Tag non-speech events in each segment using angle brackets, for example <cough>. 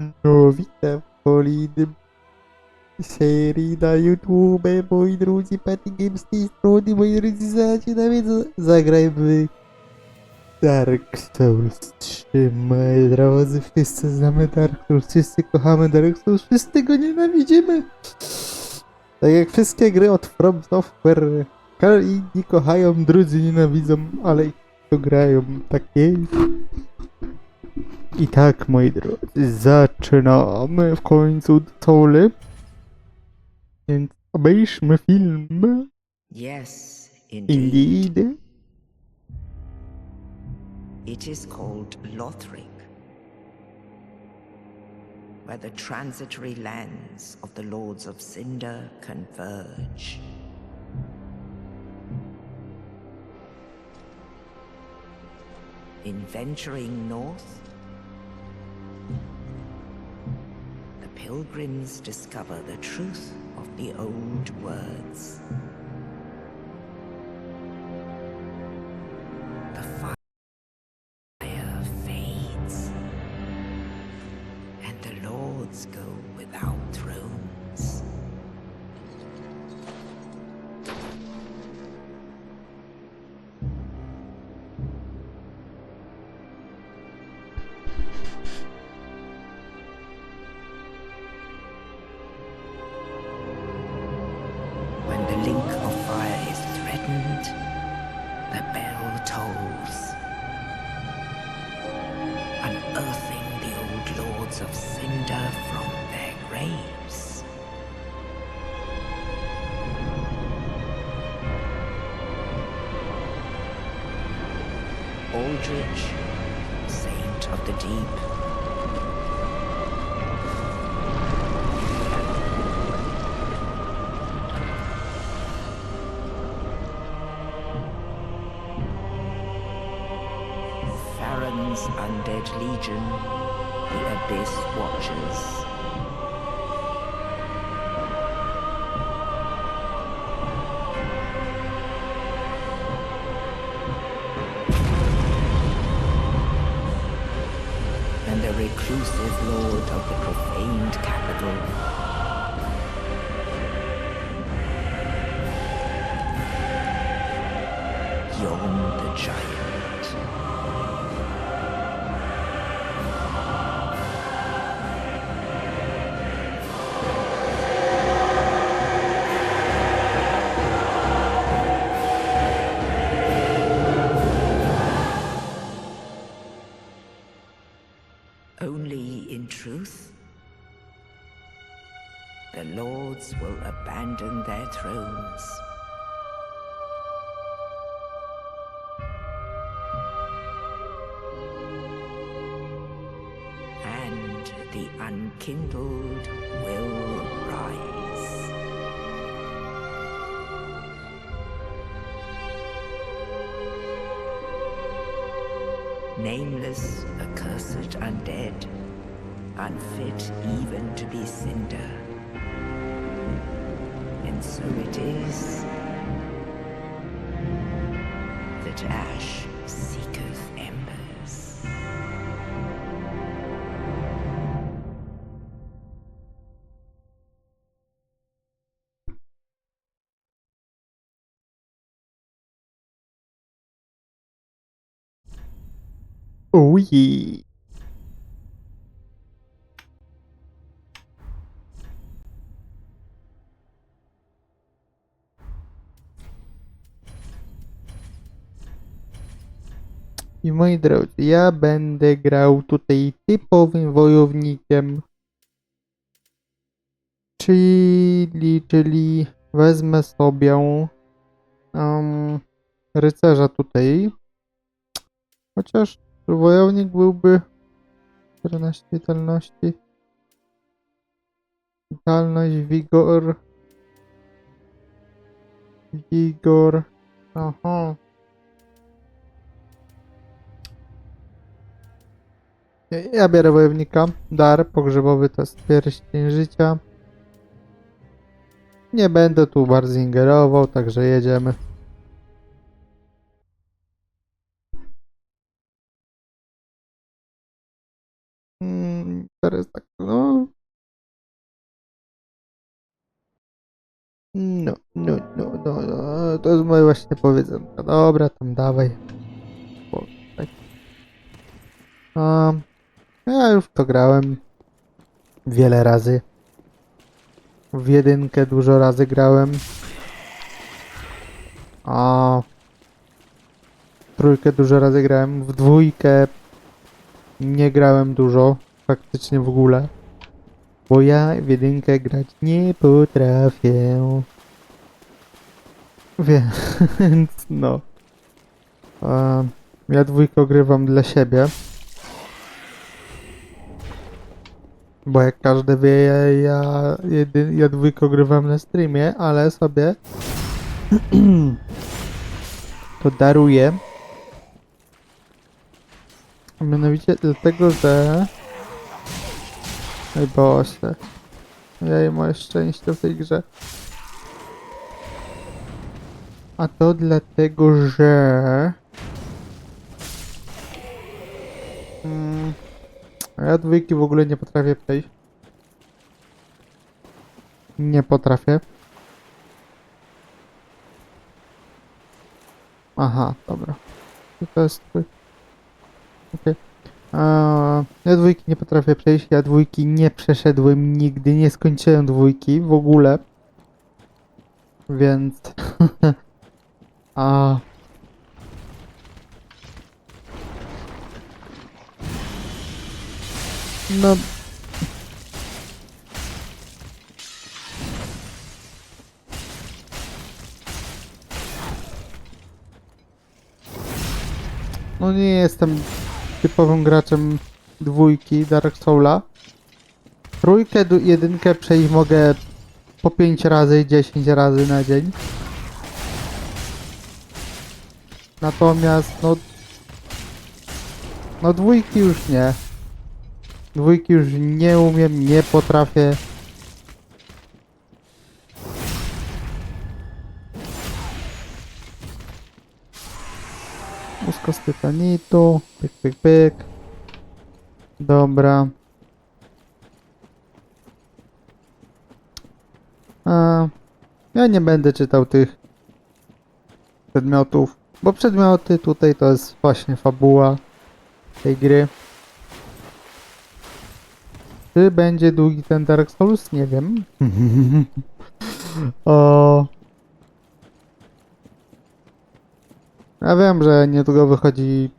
No, witam w kolejnym serii na YouTube, moi drodzy, Patty Games z tej strony, moi drodzy, zaczynamy, zagrajmy Dark Souls 3, moi drodzy, wszyscy znamy Dark Souls, wszyscy kochamy Dark Souls, wszyscy go nienawidzimy. Tak jak wszystkie gry od From Software, inni kochają, drudzy nienawidzą, ale to grają, tak jest. I tak, moi drodzy, zaczynamy w końcu Soule. Więc obejrzmy film. Yes, indeed. Indeed. It is called Lothric, where the transitory lands of the Lords of Cinder converge. In venturing north, pilgrims discover the truth of the old words. Saint of the deep. Undead legion, the Abyss Watchers. Reclusive lord of the profaned capital. Yon the giant. Unkindled will rise. nameless, accursed undead, unfit even to be cinder. And so it is that ash Yeah. I moi drodzy, ja będę grał tutaj typowym wojownikiem. Czyli, czyli wezmę sobie um, rycerza tutaj. Chociaż wojownik byłby 14 witalności. Witalność, wigor. Wigor. Aha. Ja, biorę wojownika. Dar pogrzebowy to jest pierścień życia. Nie będę tu bardzo ingerował, także jedziemy. Mm, tak, no. No, no, no, no, no, to jest moje właśnie powiedzonko. Dobra, tam dawaj. Tak. Um, ja już to grałem wiele razy. W jedynkę dużo razy grałem. A trójkę dużo razy grałem. W dwójkę nie grałem dużo. Praktycznie w ogóle. Bo ja w jedynkę grać nie potrafię. Więc <laughs> no. Ja dwójkę ogrywam dla siebie. Bo jak każdy wie, ja, jedy, ja dwójkę ogrywam na streamie, ale sobie <clears throat> to daruję. Mianowicie dlatego, że Ej Boże. Jej, moje szczęście w tej grze. A to dlatego, że... Mm, ja dwójki w ogóle nie potrafię przejść. Nie potrafię. Aha, dobra. I to jest twój. Okej. A, Ja dwójki nie potrafię przejść, ja dwójki nie przeszedłem nigdy, nie skończyłem dwójki w ogóle. Więc... <laughs> A... No... No nie jestem typowym graczem dwójki Dark Soula. Trójkę, jedynkę przejść mogę po 5 razy, 10 razy na dzień. Natomiast no... No dwójki już nie. Dwójki już nie umiem, nie potrafię. Łusko z tytanitu. Pyk, pyk, pyk. Dobra. A, ja nie będę czytał tych przedmiotów, bo przedmioty tutaj to jest właśnie fabuła tej gry. Czy będzie długi ten Dark Souls? Nie wiem. <laughs> o. Ja wiem, że niedługo wychodzi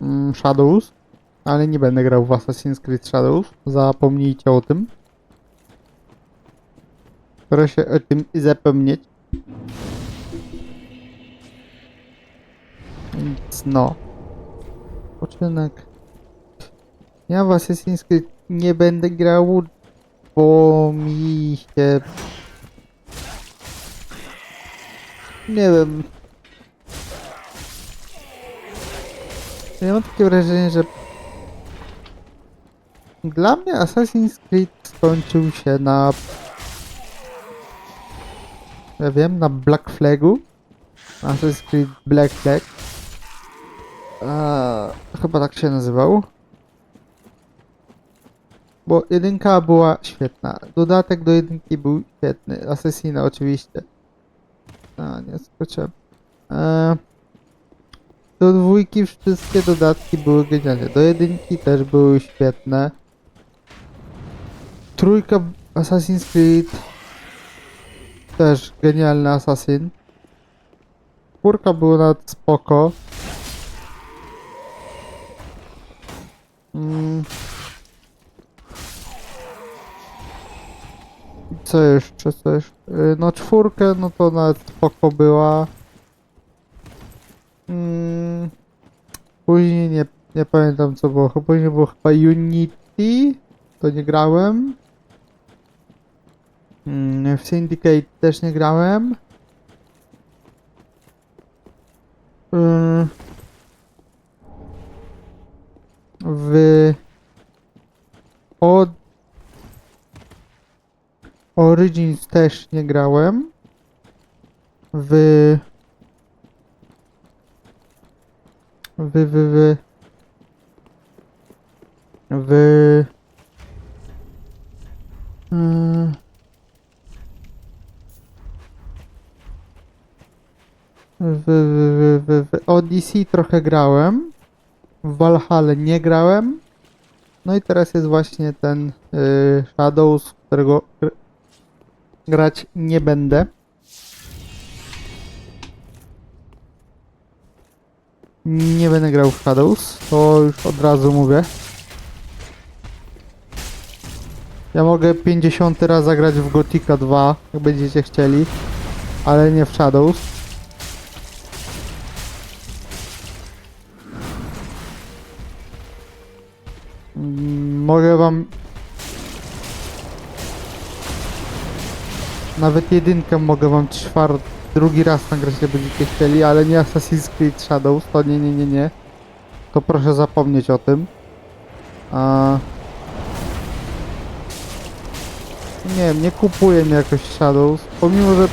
mm, Shadows, ale nie będę grał w Assassin's Creed Shadows. Zapomnijcie o tym. Proszę o tym zapomnieć. Więc no. Poczynek. Ja w Assassin's Creed nie będę grał, bo mi się... Nie wiem. Ja mam takie wrażenie, że dla mnie Assassin's Creed skończył się na ja wiem, na Black Flagu. Assassin's Creed Black Flag. Eee, chyba tak się nazywał. Bo jedynka była świetna. Dodatek do jedynki był świetny. Assassina oczywiście. A, nie skoczyłem. Eee, do dwójki wszystkie dodatki były genialne. Do jedynki też były świetne. Trójka Assassin's Creed też genialny Assassin. Czwórka była nawet spoko. Mm. Co jeszcze, co jeszcze? No czwórkę, no to nawet spoko była. Mm. Później nie, nie pamiętam co było. Później było chyba Unity. To nie grałem. Mm, W Syndicate też nie grałem. Yy, W od Origins też nie grałem. W w w w w mm, w, w, w, w Odyssey trochę grałem, w Valhalla nie grałem, no i teraz jest właśnie ten y, Shadows, którego gr- grać nie będę. Nie będę grał w Shadows, to już od razu mówię. Ja mogę 50 raz zagrać w Gothica 2, jak będziecie chcieli, ale nie w Shadows. Mm, Mogę wam nawet jedynkę mogę wam czwart drugi raz nagrać, jak będziecie chcieli, ale nie Assassin's Creed Shadows, to nie, nie, nie, nie. To proszę zapomnieć o tym. A... Nie wiem, nie kupuję mi jakoś Shadows, pomimo, że...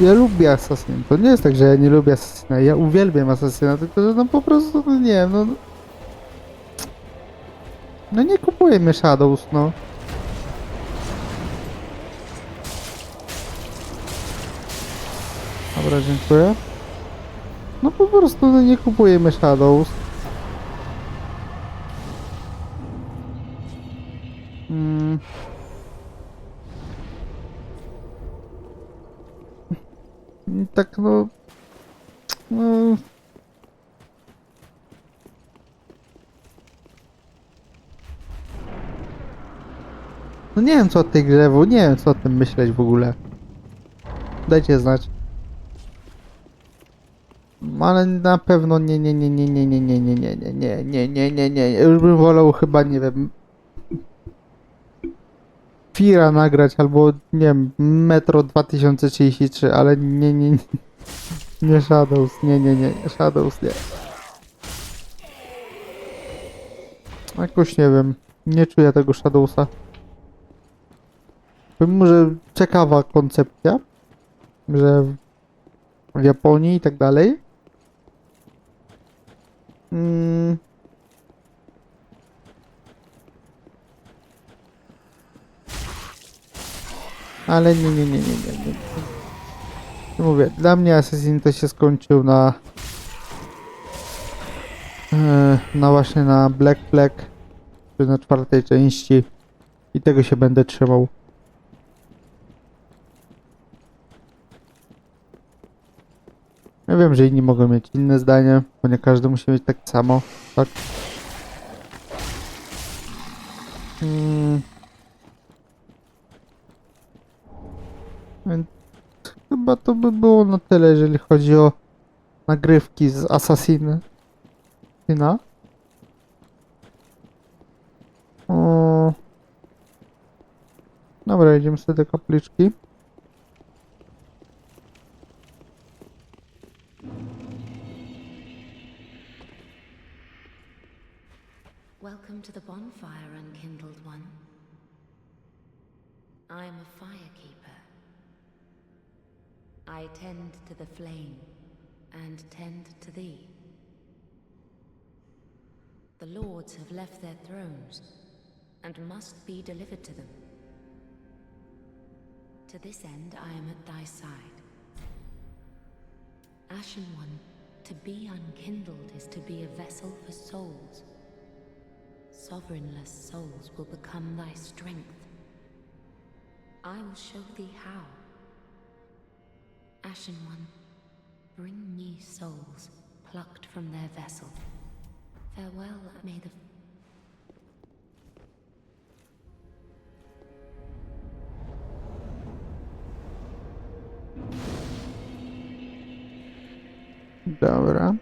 Ja lubię Assassin, to nie jest tak, że ja nie lubię Assassina, ja uwielbiam Assassina, tylko że no po prostu, no nie wiem, no... No nie kupuję mi Shadows, no. Dobra, dziękuję. No po prostu no, nie kupujemy Shadows. Mm. I Tak no... No... No nie wiem co o tej grze, nie wiem co o tym myśleć w ogóle. Dajcie znać. Ale na pewno nie, nie, nie, nie, nie, nie, nie, nie, nie, nie, nie, nie, nie, nie, nie, już bym wolał chyba, nie wiem, Fira nagrać albo, nie wiem, Metro 2033, ale nie, nie, nie, nie Shadows, nie, nie, nie, Shadows, nie. Jakoś nie wiem, nie czuję tego Shadowsa. Pomimo, że ciekawa koncepcja, że w Japonii i tak dalej. Mm. Ale nie, nie, nie, nie, nie, nie. Mówię, dla mnie Assassin to się skończył na e, na właśnie na Black Flag czy na czwartej części i tego się będę trzymał. Ja wiem, że inni mogą mieć inne zdanie, bo nie każdy musi mieć tak samo, tak? Hmm. Więc chyba to by było na tyle, jeżeli chodzi o nagrywki z Assassina. O. Dobra, idziemy sobie do kapliczki. To the bonfire, unkindled one. I am a firekeeper. I tend to the flame and tend to thee. The lords have left their thrones and must be delivered to them. To this end, I am at thy side. Ashen One, to be unkindled is to be a vessel for souls. Sovereignless souls will become thy strength. I will show thee how. Ashen One, bring me souls plucked from their vessel. Farewell, may the Dobra.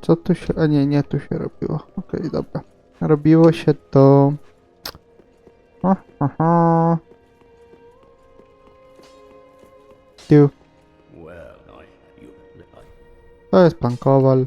Co tu się... A nie, nie tu się robiło. Okej, dobra. Robiło się to... Aha. Tu. To jest pan Kowal.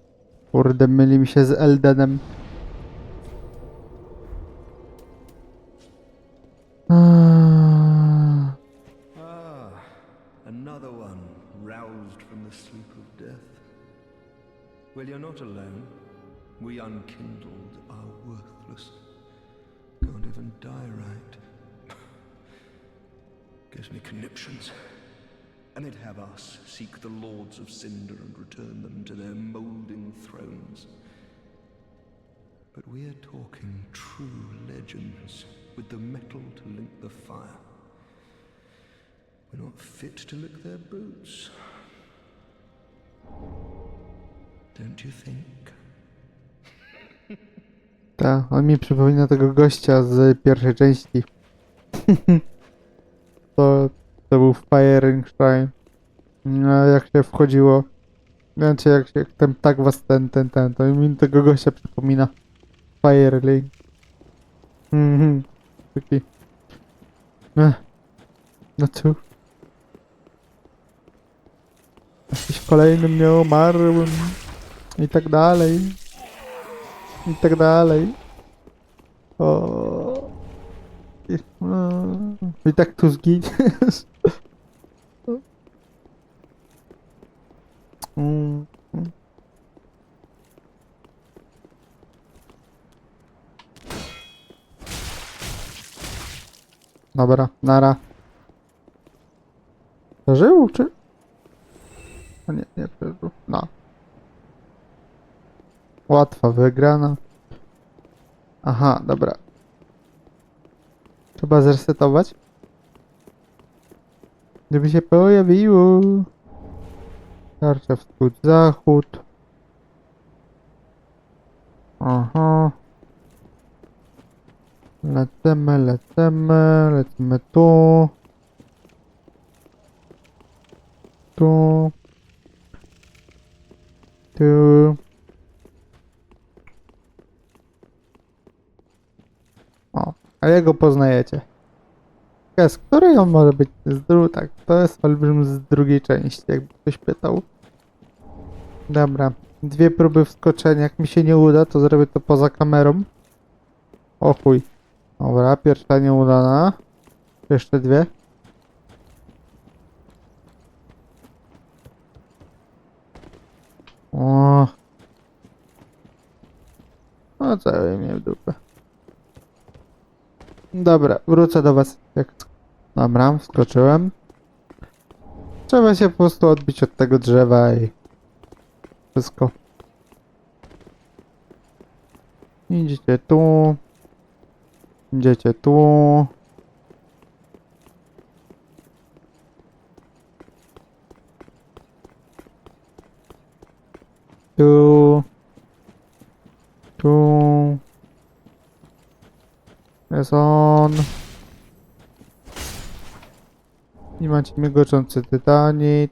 Kurde, myli mi się z Ah, another one roused from the sleep of death. Well, you're not alone. We unkindled are worthless. Can't even die right. Gives me conniptions. And they'd have us seek the lords of Cinder and return them to their moulding thrones. But we're talking true legends with the metal to link the fire. We're not fit to lick their boots. Don't you think? ta, on mi przypomina tego gościa z pierwszej części. <laughs> to był Firing Shrine. No, jak się wchodziło. Znaczy, jak jak ten tak was ten, ten, ten, to mi tego gościa przypomina. Firelink. Mhm. Taki. No cóż. Jakiś kolejnym nie umarłym. I tak dalej. I tak dalej. O. I, no. I tak tu zginiesz. Dobra, nara. Przeżył, czy? A nie, nie przeżył. No. Łatwa wygrana. Aha, dobra. Trzeba zresetować. Żeby się pojawiło. Tarcza wschód, zachód. Aha. Lecimy, lecimy, lecimy tu. Tu. Tu. O, a jego poznajecie. Z której on może być z dru... Tak, to jest olbrzym z drugiej części, jakby ktoś pytał. Dobra, dwie próby wskoczenia. Jak mi się nie uda, to zrobię to poza kamerą. O chuj. Dobra, pierwsza nieudana. Jeszcze dwie. O. No cały mnie w dupę. Dobra, wrócę do was. Jak... Dobra, wskoczyłem. Trzeba się po prostu odbić od tego drzewa i wszystko. Idziecie tu. Idziecie tu. Tu. Tu. Jest on. Macie migoczący tytanit.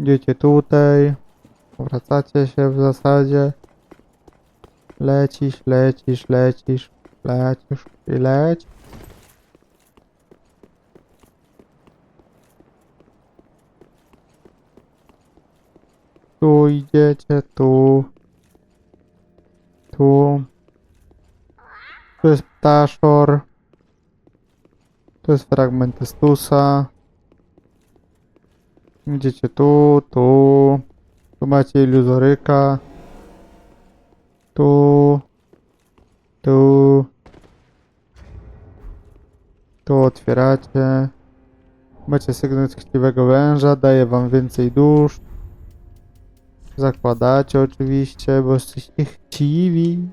Idziecie tutaj. Wracacie się w zasadzie. Lecisz, lecisz, lecisz, lecisz i leć. Tu idziecie, tu. Tu. Tu jest ptaszor. Tu jest fragment Estusa. Idziecie tu, tu. Tu macie iluzoryka. Tu. Tu. Tu otwieracie. Macie sygnet chciwego węża, daje wam więcej dusz. Zakładacie oczywiście, bo jesteście chciwi.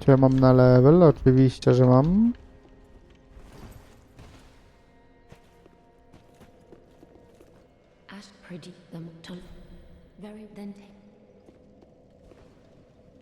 Czy ja mam na level? Oczywiście, że mam.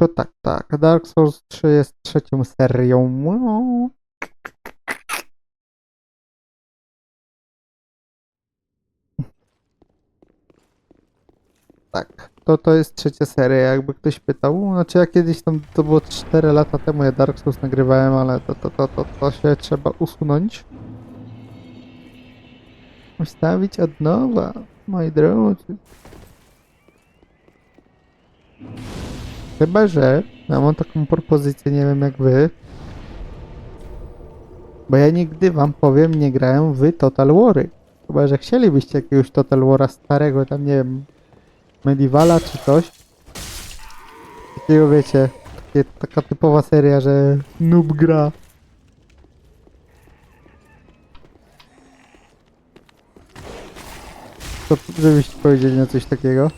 To tak, tak. Dark Souls 3 jest trzecią serią. Tak, to to jest trzecia seria, jakby ktoś pytał. Znaczy ja kiedyś tam, to było 4 lata temu, ja Dark Souls nagrywałem, ale to, to, to, to, to się trzeba usunąć. Ustawić od nowa, moi drodzy. Chyba, że ja mam taką propozycję, nie wiem jak wy. Bo ja nigdy wam powiem, nie grałem w Total Wary. Chyba, że chcielibyście jakiegoś Total Wara starego, tam nie wiem, Medievala czy coś. Takiego wiecie, takie, taka typowa seria, że noob gra. To żebyście powiedzieli na coś takiego.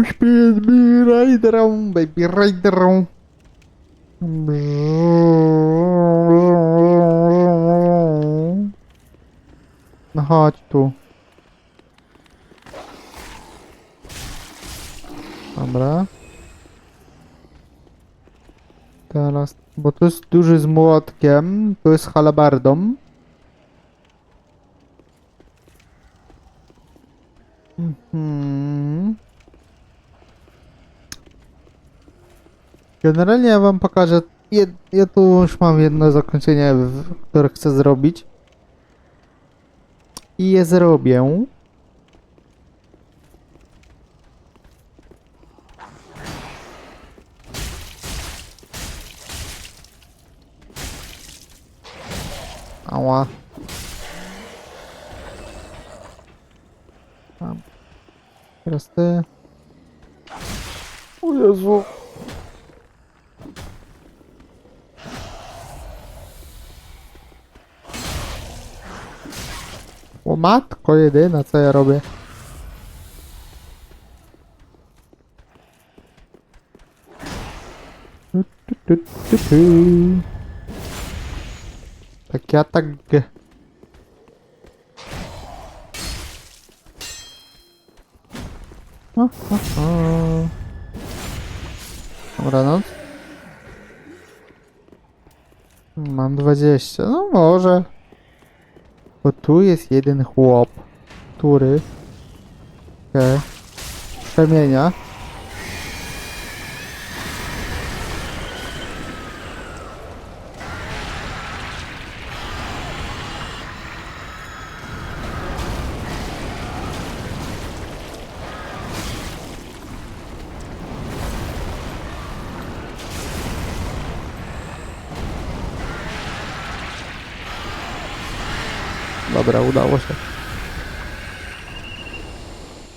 Już Baby Riderą, Baby Riderą. No chodź tu. Dobra. Teraz, bo to jest duży z młotkiem, to jest halabardą. Mhm. Generalnie ja wam pokażę. Jed, ja tu już mam jedno zakończenie, które chcę zrobić. I je zrobię. Ała. Tam. Teraz ty. O Jezu. O matko jedyna, co ja robię? Ha, ha, ha. Dobranoc. Mam 20. No może. Bo tu jest jeden chłop, który się przemienia. Dobra, udało się.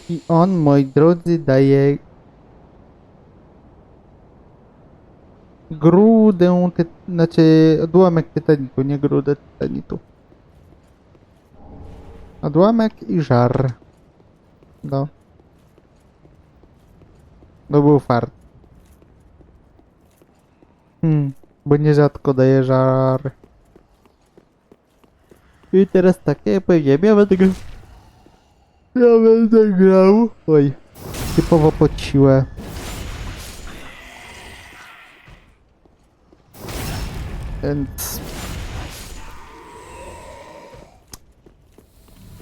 I on, moi drodzy, daje grudę, ty, znaczy odłamek tytanitu, nie grudę tytanitu. Odłamek i żar. No. To był fart. Hmm, bo nierzadko daje żar. I teraz tak, ja ja będę grał. Ja będę grał. Oj, typowo pod siłę.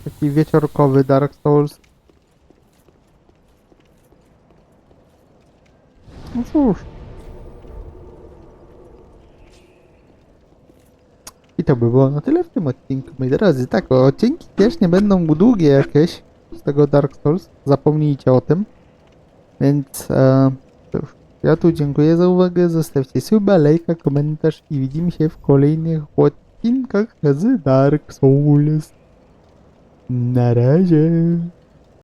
Taki wieczorkowy Dark Souls. No cóż. I to by było na tyle w tym odcinku, moi drodzy. Tak, odcinki też nie będą długie jakieś z tego Dark Souls. Zapomnijcie o tym. Więc e, cóż, ja tu dziękuję za uwagę. Zostawcie suba, lajka, komentarz i widzimy się w kolejnych odcinkach z Dark Souls. Na razie.